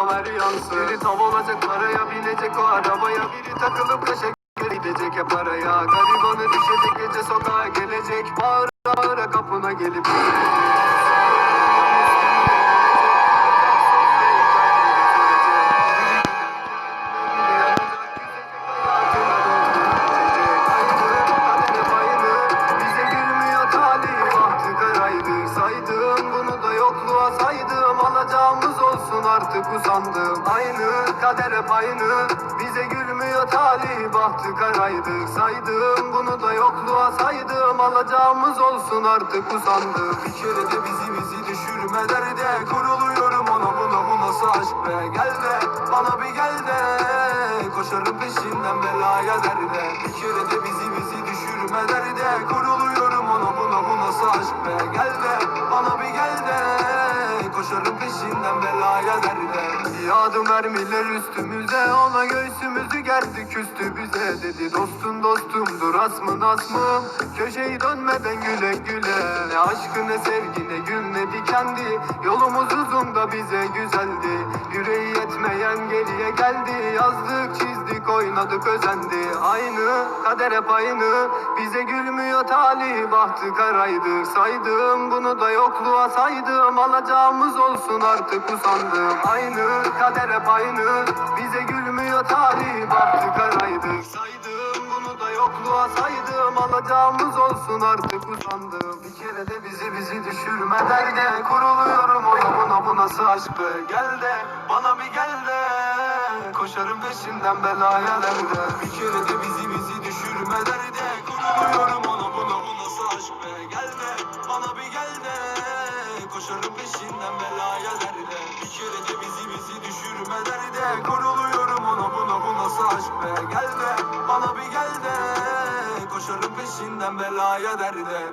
haber yansın. Biri tav olacak paraya binecek. O arabaya Biri takılıp kaşa gidecek. Hep araya Garibanı düşecek gece sokağa gelecek. Bağıra bağıra kapına gelip karaydı Saydım bunu da yokluğa saydım Alacağımız olsun artık usandım. Aynı kader hep aynı. Bize gülmüyor talih bahtı karaydı. Saydım bunu da yokluğa saydım. Alacağımız olsun artık usandım. Bir kere de bizi bizi düşürme derde. Kuruluyorum ona buna bu nasıl aşk be? Gel de bana bir gel de. Koşarım peşinden belaya derde. Bir kere de bizi bizi düşürme derde. Kuruluyorum Koşarım peşinden belaya derde Yağdı mermiler üstümüze Ona göğsümüzü gerdi küstü bize Dedi. Dostum dostumdur asmın asmım Köşeyi dönmeden güle güle. Ne aşkı ne sevgi ne gül ne dikendi Yolumuz uzun da bize güzeldi. Yüreği yetmeyen geriye geldi. Yazdık çizdik oynadık özendi. Aynı kader hep aynı. Bize gülmüyor talih bahtı karaydı. Saydım bunu da yokluğa saydım. Alacağımız olsun artık usandım. Aynı kader hep aynı. Bize gülmüyor talih bahtı karaydı. Saydım bunu da yokluğa saydım Alacağımız olsun artık usandım. Bir kere de bizi bizi düşürme derde Kuruluyorum ona buna bu nasıl aşk be? Gel de bana bir gel de. Koşarım peşinden belaya derde Bir kere de bizi bizi düşürme derde Kuruluyorum ona buna bu nasıl aşk be? Gel de bana bir gel de. Koşarım peşinden belaya derde Bir kere de bizi bizi düşürme derde Kuruluyorum ona buna bu nasıl aşk be Gel de bana bir gel de Koşarım peşinden belaya derde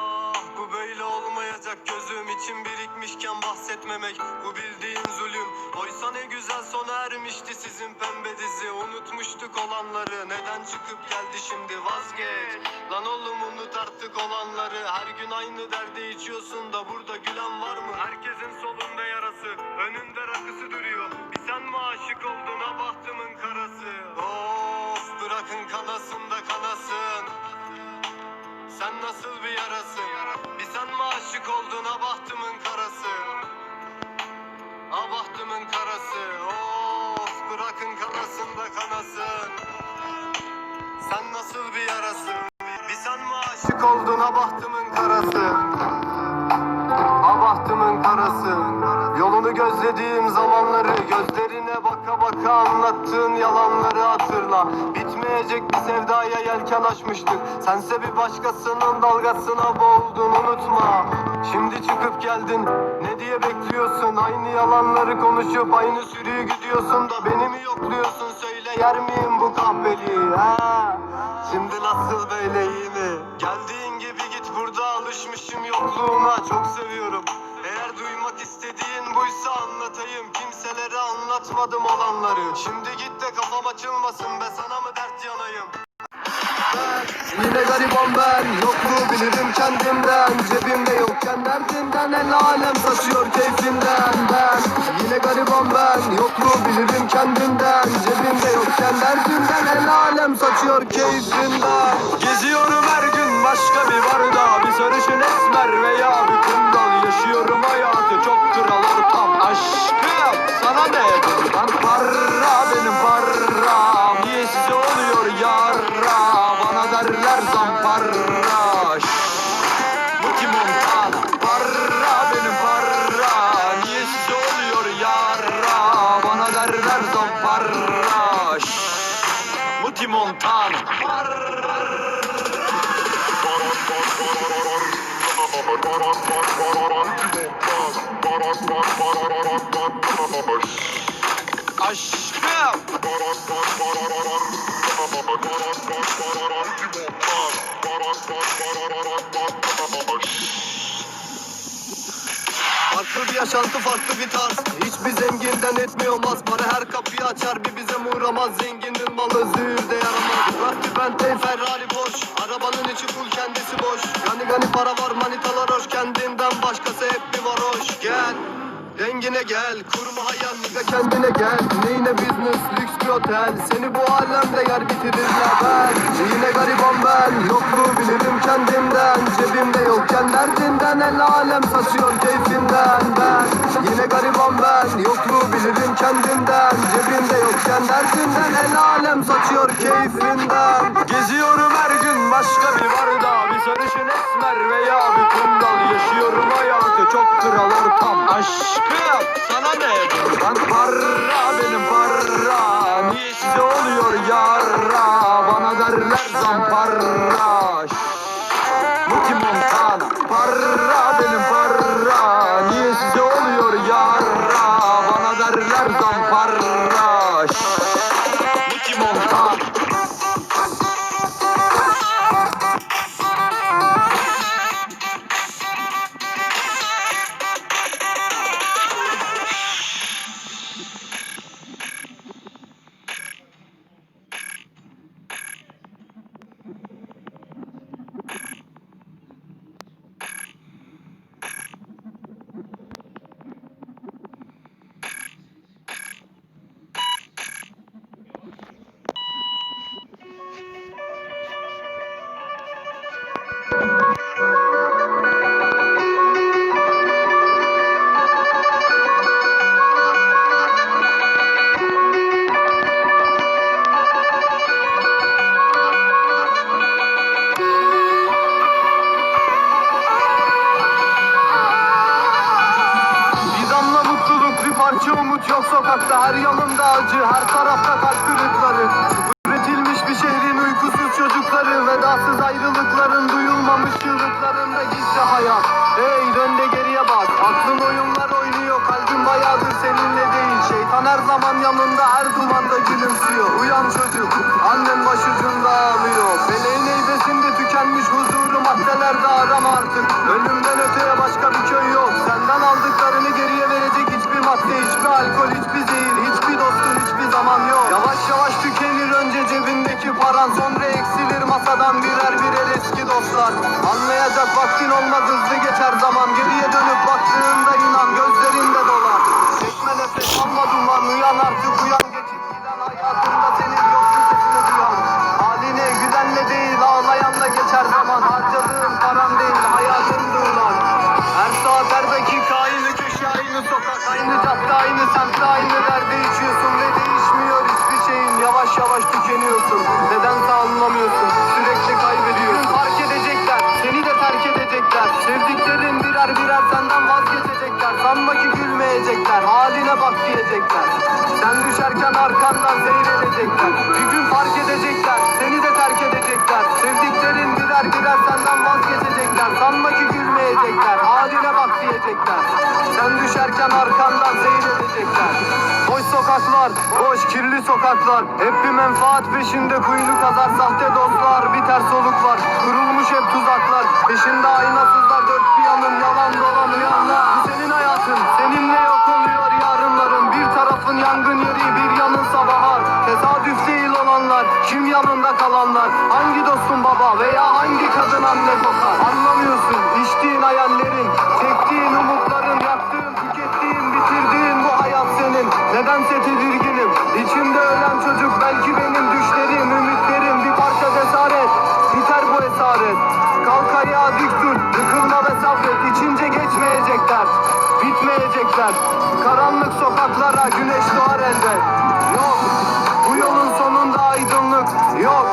bu böyle olmayacak. Gözüm için birikmişken bahsetmemek. Bu bildiğin zulüm. Oysa ne güzel sona ermişti sizin pembe dizi. Unutmuştuk olanları. Neden çıkıp geldi şimdi? Vazgeç. Lan oğlum unut artık olanları. Her gün aynı derde içiyorsun da burada gülen var mı? Herkesin solunda yarası. Önünde rakısı duruyor. Bir sen mi aşık oldun? Ha bahtımın karası. Of bırakın kanasın da kanasın sen nasıl bir yarasın? Bir sen mi aşık oldun ha bahtımın karası? Ha bahtımın karası Of bırakın kanasın da kanasın Sen nasıl bir yarasın? Bir sen mi aşık oldun ha bahtımın karası? Ha bahtımın karası Yolunu gözlediğim zamanları Gözlerine baka baka anlattığın yalanları hatırla Bitmeyecek bir sevdaya yelken açmıştık Sense bir başkasının dalgasına boğuldun unutma. Şimdi çıkıp geldin ne diye bekliyorsun? Aynı yalanları konuşup aynı sürüyü gidiyorsun da Beni mi yokluyorsun? Söyle yer miyim bu kahveliği? Ha? Şimdi nasıl böyle iyi mi? Geldiğin gibi git burada alışmışım yokluğuna çok seviyorum. Eğer duymak istediğin buysa anlatayım. Kimselere anlatmadım olanları. Şimdi git de kafam açılmasın be sana Yine gariban ben Yokluğu bilirim kendimden. Cebimde yokken derdimden El alem saçıyor keyfimden. Ben Yine gariban ben Yokluğu bilirim kendimden. Cebimde yokken derdinden el alem saçıyor keyfinden Geziyorum her gün başka bir barda Bir sarışın esmer veya bir kumral Yaşıyorum hayatı çok kral ortam. Aşkım sana Farklı bir yaşantı farklı bir tarz. Hiçbir zenginden etmiyor maz Para her kapıyı açar bir bize uğramaz. Zenginin malı züğürde yaramaz. Bırak Bentley Ferrari boş. Arabanın içi full kendisi boş. Gani gani para var manitalar hoş. Kendinden Rengine gel, kurma hayalini ve kendine gel. Neyine business, lüks bir otel. Seni bu alemde yer bitirirler ben Yine gariban ben, yokluğu bilirim kendimden. Cebimde yokken derdinden el alem saçıyor keyfinden. Ben Yine gariban ben, yokluğu bilirim kendimden. Cebimde yokken derdinden el alem saçıyor keyfinden. Geziyorum sarışın esmer veya bir kumral Yaşıyorum hayatı? Çok kral ortam Aşkım sana ne? Bundan para benim para Niye size oluyor yarra Bana derler zampara yok sokakta Her yanımda acı, her tarafta kalp kırıkları. Üretilmiş bir şehrin uykusuz çocukları Vedasız ayrılıkların duyulmamış çığlıklarında gizli hayat. Hey dön de geriye bak Aklın oyunlar oynuyor Kalbin bayağıdır seninle değil. Şeytan her zaman yanında her dumanda gülümsüyor cebindeki paran Sonra eksilir. Masadan birer birer eski dostlar. Anlayacak vaktin olmaz hızlı geçer zaman. Geriye dönüp baktığında inan gözlerinde diyecekler Sen düşerken arkandan seyredecekler. Bir gün fark edecekler seni de terk edecekler. Sevdiklerin birer birer senden vazgeçecekler. Sanma ki gülmeyecekler haline bak diyecekler. Sen düşerken arkandan seyredecekler. Boş sokaklar, boş kirli sokaklar. Hep bir menfaat peşinde kuyruk kazar. Sahte dostlar, bir ters soluk var. Kurulmuş hep tuzaklar. Peşinde aynasızlar elbet Yok. Bu yolun sonunda aydınlık Yok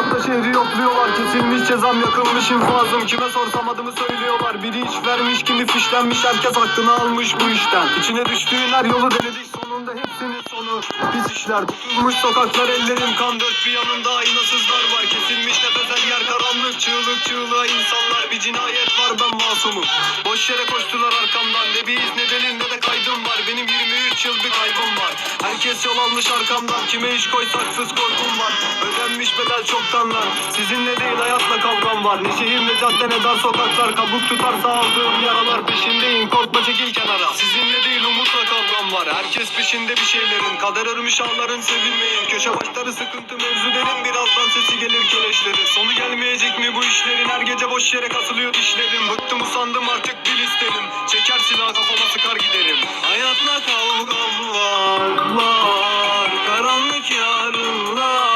fırsatta şehri yokluyorlar Kesilmiş cezam yakılmış infazım. Kime sorsam adımı söylüyorlar. Biri iş vermiş kimi fişlenmiş herkes hakkını almış bu işten. İçine düştüğün her yolu denedik sonunda hepsinin sonu. Pis işler tutulmuş sokaklar ellerim kan dört bir yanında aynasızlar var Kesilmiş nefes her yer karanlık çığlık çığlığa insanlar. Bir cinayet var ben masumum. Boş yere koştular arkamdan. Ne bir iz ne delil ne de kaydım var. Benim 23 yıl bir kaybım var. Herkes yol almış arkamdan kime iş koysak sus korkum var. Ödenmiş bedel çoktanlar Sizinle değil hayatla kavgam var. Ne şehir ne cadde ne dar sokaklar Kabuk tutarsa aldığım yaralar peşindeyim. Korkma çekil kenara. Sizinle değil umutla kavgam var. Herkes peşinde bir şeylerin. Kader örmüş ağların sevilmeyin Köşe başları sıkıntı mevzulerin Birazdan sesi gelir keleşlerin. Sonu gelmeyecek mi bu işlerin? Her gece boş yere kasılıyor dişlerim. Bıktım usandım artık bil isterim. Çeker silah kafama sıkar giderim. Hayatla kavgam var var. Karanlık yarınlar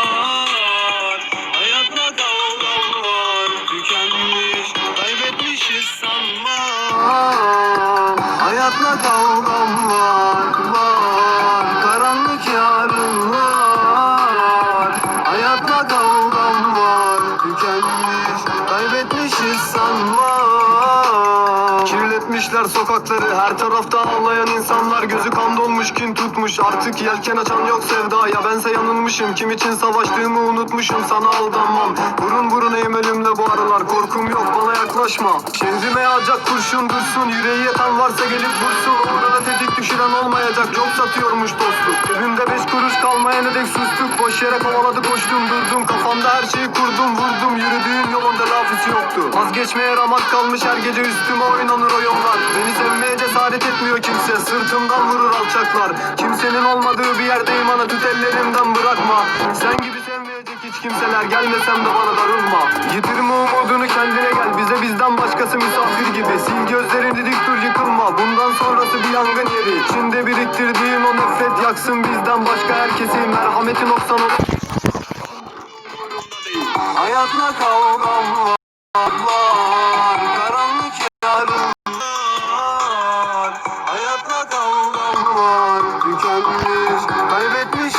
Kirletmişler sokakları her tarafta ağlayan insanlar. Gözü kan dolmuş kin tutmuş. Artık yelken açan yok sevdaya Bense yanılmışım. Kim için savaştığımı unutmuşum. Sana aldanmam. Burun burunayım ölümle bu aralar. Korkum yok bana yaklaşma. Şehrime yağacak kurşun dursun. Yüreği yeten varsa gelip vursun. Orada tetik düşüren olmayacak çok satıyormuş dostluk. Cebimde beş kuruş kalmayana dek sustuk. Boş yere kovaladı koştum durdum. Kafamda her şeyi kurdum vurdum. Yürüdüğün yolunda lafisi yoktu. Vazgeçmeye ramak kalmış her gece üstüme oynanır o yollar. Beni sevmeye cesaret etmiyor kimse Sırtımdan vurur alçaklar. Kimsenin olmadığı bir yerdeyim ana tut ellerimden bırakma. Sen gibi sevmeyecek hiç kimseler Gelmesem de bana darılma yaksın bizden başka herkesi Merhametin noksan olur. Hayatla kavgam var